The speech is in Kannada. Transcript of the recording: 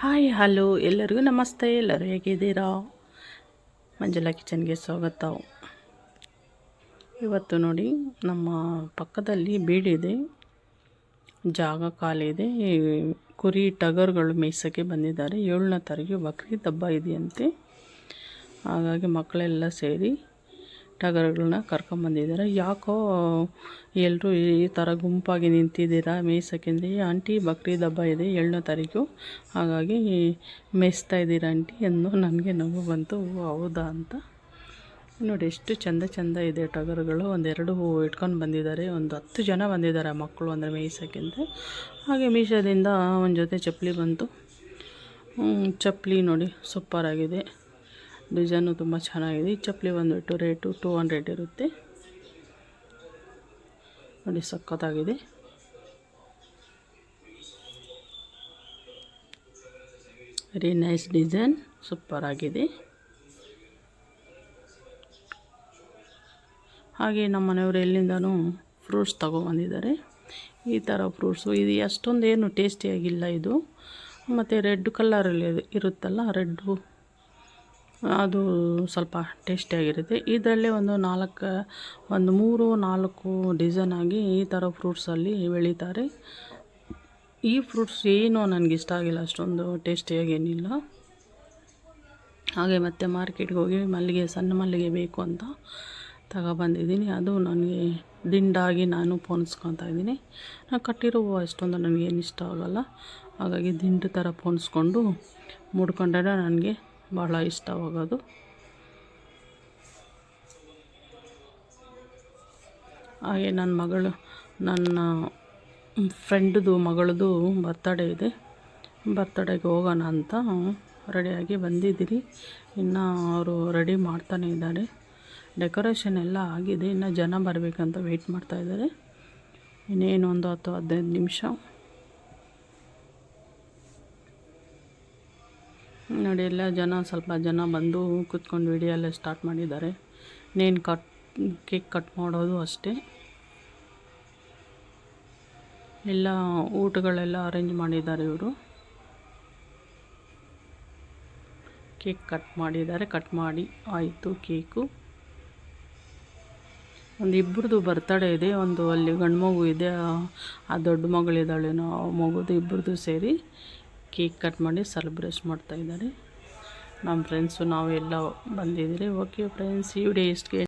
ಹಾಯ್ ಹಲೋ ಎಲ್ಲರಿಗೂ ನಮಸ್ತೆ. ಎಲ್ಲರೂ ಹೇಗಿದ್ದೀರಾ? ಮಂಜುಳಾ ಕಿಚನ್ಗೆ ಸ್ವಾಗತ. ಇವತ್ತು ನೋಡಿ, ನಮ್ಮ ಪಕ್ಕದಲ್ಲಿ ಬೀಡಿದೆ. ಜಾಗ ಖಾಲಿ ಇದೆ. ಕುರಿ ಟಗರ್ಗಳು ಮೇಯ್ಸೋಕ್ಕೆ ಬಂದಿದ್ದಾರೆ. ಏಳನೇ ತಾರೀಕು ಬಕ್ರೀದ್ ಹಬ್ಬ ಇದೆಯಂತೆ. ಹಾಗಾಗಿ ಮಕ್ಕಳೆಲ್ಲ ಸೇರಿ ಟಗರುಗಳನ್ನ ಕರ್ಕೊಂಬಂದಿದ್ದಾರೆ. ಯಾಕೋ ಎಲ್ಲರೂ ಈ ಥರ ಗುಂಪಾಗಿ ನಿಂತಿದ್ದೀರಾ? ಮೇಯ್ಸೋಕೆಂದ್ರೆ ಆಂಟಿ ಬಕ್ರೀದ್ ಹಬ್ಬ ಇದೆ, ಏಳನೇ ತಾರೀಕು. ಹಾಗಾಗಿ ಮೇಯಿಸ್ತಾ ಇದ್ದೀರಾ ಆಂಟಿ ಎಂದು ನನಗೆ ನಗು ಬಂತು. ಹೌದಾ ಅಂತ. ನೋಡಿ, ಎಷ್ಟು ಚಂದ ಚಂದ ಇದೆ ಟಗರುಗಳು. ಒಂದೆರಡು ಇಟ್ಕೊಂಡು ಬಂದಿದ್ದಾರೆ. ಒಂದು ಹತ್ತು ಜನ ಬಂದಿದ್ದಾರೆ ಮಕ್ಕಳು ಅಂದರೆ ಮೇಯ್ಸೋಕೆಂದ್ರೆ. ಹಾಗೆ ಮೀಶೋದಿಂದ ಒಂದು ಜೊತೆ ಚಪ್ಪಲಿ ಬಂತು. ಚಪ್ಪಲಿ ನೋಡಿ ಸೂಪರಾಗಿದೆ ಡಿಸೈನು ತುಂಬ ಚೆನ್ನಾಗಿದೆ. ಈ ಚಪ್ಪಲಿ ಬಂದುಬಿಟ್ಟು ರೇಟು ಟೂ ಹಂಡ್ರೆಡ್ ಇರುತ್ತೆ. ನೋಡಿ, ಸಖತ್ತಾಗಿದೆ. ವೆರಿ ನೈಸ್ ಡಿಸೈನ್ ಸೂಪರ್ ಆಗಿದೆ. ಹಾಗೆ ನಮ್ಮ ಮನೆಯವರು ಎಲ್ಲಿಂದನೂ ಫ್ರೂಟ್ಸ್ ತಗೊಬಂದಿದ್ದಾರೆ ಈ ಥರ ಫ್ರೂಟ್ಸು ಇದು ಅಷ್ಟೊಂದೇನು ಟೇಸ್ಟಿಯಾಗಿಲ್ಲ ಇದು. ಮತ್ತು ರೆಡ್ ಕಲ್ಲರಲ್ಲಿ ಇರುತ್ತಲ್ಲ ರೆಡ್ಡು ಅದು ಸ್ವಲ್ಪ ಟೇಸ್ಟಿಯಾಗಿರುತ್ತೆ ಇದರಲ್ಲೇ ಒಂದು ನಾಲ್ಕು, ಒಂದು ಮೂರು, ನಾಲ್ಕು ಡಿಸೈನ್ ಆಗಿ ಈ ಥರ ಫ್ರೂಟ್ಸಲ್ಲಿ ಬೆಳೀತಾರೆ. ಈ ಫ್ರೂಟ್ಸ್ ಏನೂ ನನಗೆ ಇಷ್ಟ ಆಗಿಲ್ಲ, ಅಷ್ಟೊಂದು ಟೇಸ್ಟಿಯಾಗಿ ಏನಿಲ್ಲ. ಹಾಗೆ ಮತ್ತೆ ಮಾರ್ಕೆಟ್ಗೆ ಹೋಗಿ ಮಲ್ಲಿಗೆ, ಸಣ್ಣ ಮಲ್ಲಿಗೆ ಬೇಕು ಅಂತ ತಗೊಬಂದಿದ್ದೀನಿ. ಅದು ನನಗೆ ದಿಂಡಾಗಿ ನಾನು ಪೋಣಿಸ್ಕೊತಾ ಇದ್ದೀನಿ. ನಾನು ಕಟ್ಟಿರೋ ಅಷ್ಟೊಂದು ನನಗೇನು ಇಷ್ಟ ಆಗೋಲ್ಲ. ಹಾಗಾಗಿ ದಿಂಡು ಥರ ಪೋಣಿಸ್ಕೊಂಡು ಮುಡ್ಕೊಂಡಾಗ ನನಗೆ ಭಾಳ ಇಷ್ಟವಾಗೋದು. ಹಾಗೆ ನನ್ನ ಮಗಳು, ನನ್ನ ಫ್ರೆಂಡ್ದು ಮಗಳದು ಬರ್ತಡೇ ಇದೆ. ಬರ್ತಡೇಗೆ ಹೋಗೋಣ ಅಂತ ರೆಡಿಯಾಗಿ ಬಂದಿದ್ದೀರಿ. ಇನ್ನು ಅವರು ರೆಡಿ ಮಾಡ್ತಾನೆ ಇದ್ದಾರೆ. ಡೆಕೋರೇಷನ್ ಎಲ್ಲ ಆಗಿದೆ. ಇನ್ನು ಜನ ಬರಬೇಕಂತ ವೆಯ್ಟ್ ಮಾಡ್ತಾಯಿದ್ದಾರೆ ಇನ್ನೇನು ಒಂದು ಹತ್ತು ಹದಿನೈದು ನಿಮಿಷ. ನೋಡಿ, ಎಲ್ಲ ಜನ, ಸ್ವಲ್ಪ ಜನ ಬಂದು ಕೂತ್ಕೊಂಡು ವಿಡಿಯೋ ಎಲ್ಲ ಸ್ಟಾರ್ಟ್ ಮಾಡಿದ್ದಾರೆ. ನೇನು ಕಟ್ ಕೇಕ್ ಕಟ್ ಮಾಡೋದು ಅಷ್ಟೇ. ಎಲ್ಲ ಊಟಗಳೆಲ್ಲ ಅರೇಂಜ್ ಮಾಡಿದ್ದಾರೆ ಇವರು. ಕೇಕ್ ಕಟ್ ಮಾಡಿದ್ದಾರೆ ಕಟ್ ಮಾಡಿ, ಆಯಿತು ಕೇಕು ಒಂದು ಇಬ್ಬರದು ಬರ್ತಡೇ ಇದೆ, ಒಂದು ಅಲ್ಲಿ ಗಂಡು ಮಗು ಇದೆ, ಆ- ದೊಡ್ಡ ಮಗಳಿದ್ದಾಳೇನೋ ಮಗುದು ಇಬ್ಬರದು ಸೇರಿ. ಕೇಕ್ ಕಟ್ ಮಾಡಿ ಸೆಲೆಬ್ರೇಟ್ ಮಾಡ್ತಾಯಿದ್ದಾರೆ ನಮ್ಮ ಫ್ರೆಂಡ್ಸು ಎಲ್ಲ ಬಂದಿದ್ದೀರಿ. ಓಕೆ ಫ್ರೆಂಡ್ಸ್ ಈ ವಿಡಿಯೋ ಇಷ್ಟು